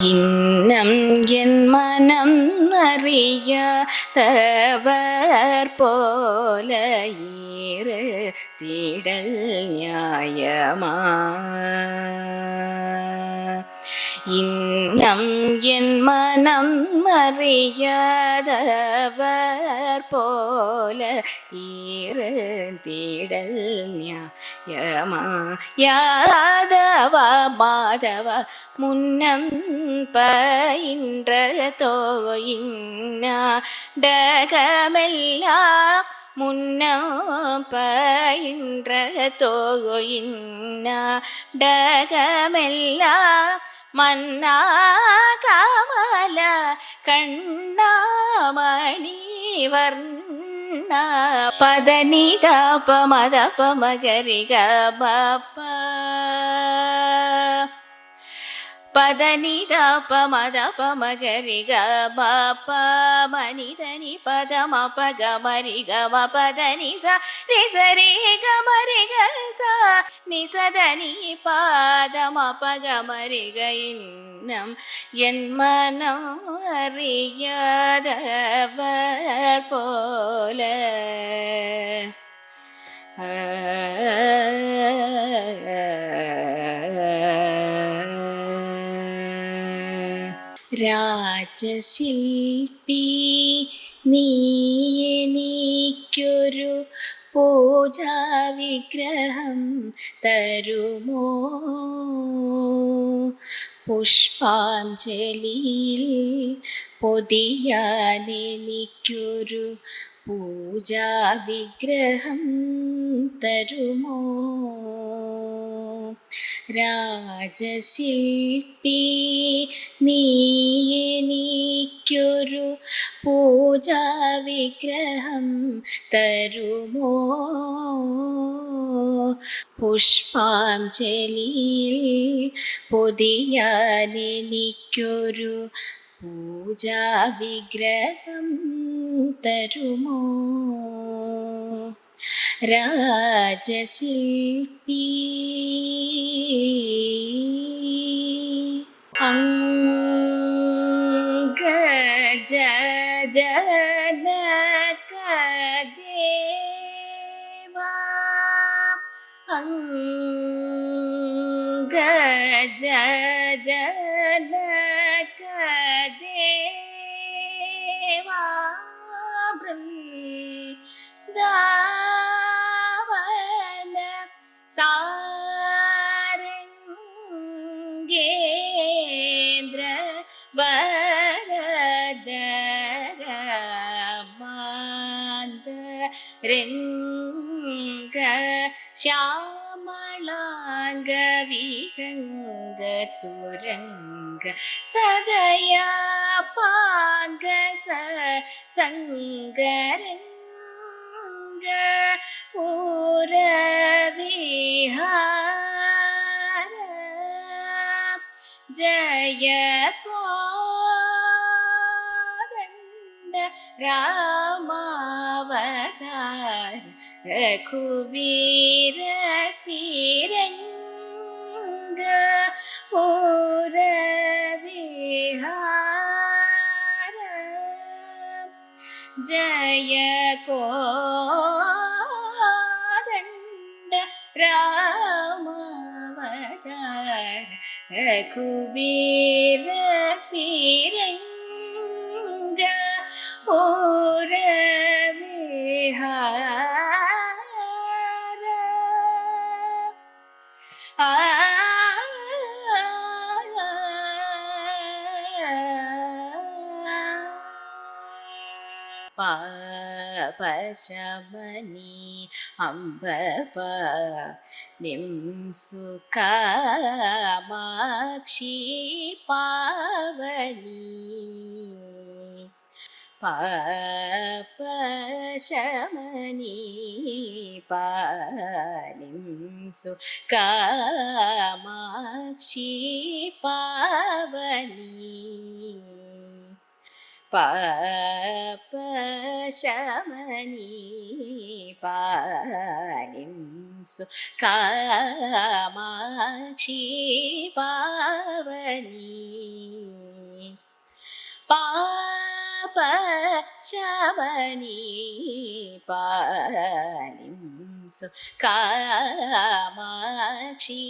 இன்னம் என் மனம் அறியாதவர் போல ஏறு திடல் நியாயமா? இன்னம் என் மனம் அறியாதவர் போல ஈரந்திடல் நியாயமா யாதவ மாதவ? முன்னம் பயின்ற தோயின்னடகமெல்லாம் முன்னம் பயின்ற മന്ന കണ്ണാമണിവർണ കണ്ണാമണി വർണ. పదనిద పమద పమగరి గ ప మనిదని పదమ పగ మరి గమ పదని స రి సరి గమరి గ స ని సదని పాదమ పగ మరి గ இன்னம் என் மனம் அறியாதவர் போல രാജശില്പി നീയെനിക്കൊരു പൂജാവിഗ്രഹം തരുമോ? പുഷ്പാഞ്ജലിയിൽ പൊതിയാനെനിക്കൊരു പൂജാവിഗ്രഹം തരുമോ? രാജശില്പി നീയെനിക്കൊരു പൂജാവിഗ്രഹം തരുമോ? പുഷ്പാഞ്ജലിയിൽ പൊതിയാനെനിക്കൊരു പൂജാവിഗ്രഹം തരുമോ? രാജശില്പി. അങ്കജ രംഗ ശ്യാമളാംഗ വിഹംഗ തുരംഗ സദയാ സ സംഗരംഗ പൂരവിഹാര ജയ കോദണ്ഡ രാമാവതാര രഘുവീര ശ്രീരംഗ ഓരവിഹാര ജയ കോദണ്ഡ രാമാവതാര. രഘുവീര ശ്രീരംഗ പൂരവിഹാര പാപശമനി അംബപ നിംസുകാമാക്ഷി പാവനി. പാപശമനി പാലിംസു കാമാക്ഷി പാവനി. പാപശമനി പാലിംസു സു കാമാക്ഷി പാവനി. శవని పాలింసు కామాక్షి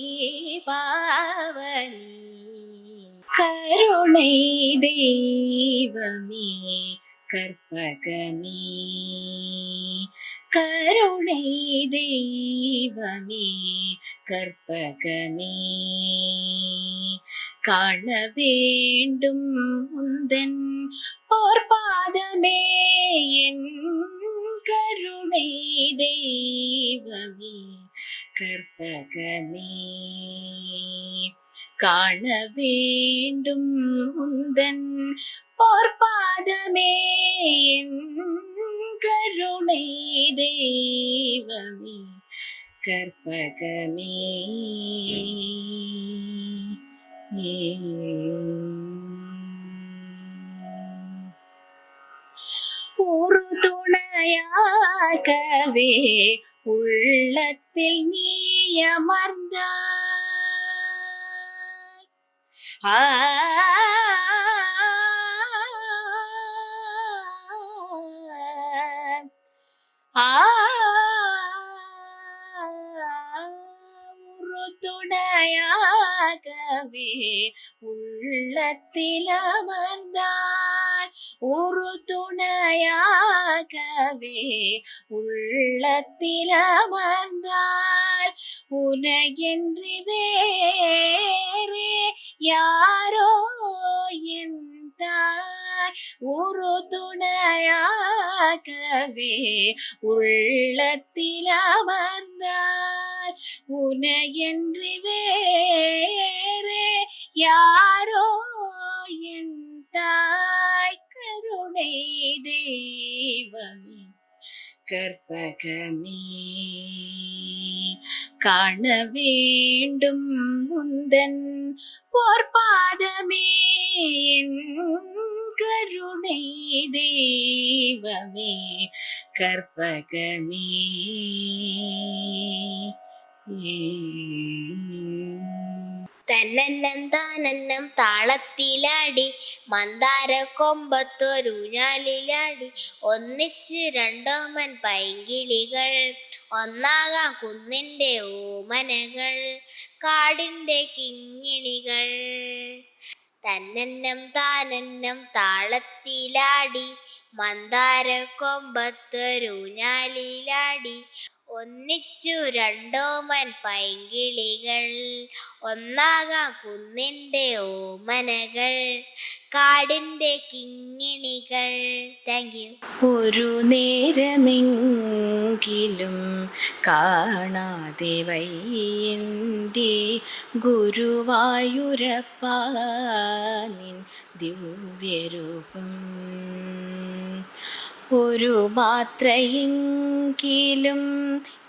పావని கருணை தெய்வமே கற்பகமே கருணை தெய்வமே கற்பகமே காண வேண்டும் முந்தன் ஓர் என் கருணை தெய்வமே. கற்பகமே. காண வேண்டும் முந்தன் ஓர் என் கருணை தெய்வமே. கற்பகமே. ஒரு துணையாகவே உள்ளத்தில் நீ அமர்ந்தாய். ஆ. ஆ. துணையாகவே உள்ளத்தில் அமர்ந்தார் ஒரு துணையாகவே உள்ளத்தில் அமர்ந்தார் உனகென்று வேறே யாரோ என் தாய். ஒரு துணையாகவே உள்ளத்தில் அமர்ந்தார் உனையன்றி வேறே யாரோ என் தாய் கருணை தெய்வமே. கற்பகமே காண வேண்டும் முந்தன் போர்பாதமே கருணை தெய்வமே. கற்பகமே തന്നന്നം താനന്നം താളത്തിലാടി മന്ദാര കൊമ്പത്തൊരുഞ്ഞാലിലാടി ഒന്നിച്ച് രണ്ടോമൻ പൈങ്കിളികൾ ഒന്നാകാം കുന്നിന്റെ ഓമനകൾ കാടിന്റെ കിങ്ങിണികൾ. തന്നെന്നം താനെന്നം താളത്തിലാടി മന്ദാര കൊമ്പത്തൊരൂഞ്ഞാലിലാടി ഒന്നിച്ചു രണ്ടോ രണ്ടോമൻ പൈങ്കിളികൾ ഒന്നാകാം കുന്നിന്റെ ഓമനകൾ കാടിന്റെ കിങ്ങിണികൾ. താങ്ക് യു ഒരു നേരമെങ്കിലും കാണാതെ വൈന്റെ ഗുരുവായൂരപ്പ നിൻ ദിവ്യരൂപം ഒരു മാത്രയെങ്കിലും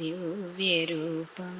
దివ్యరూపం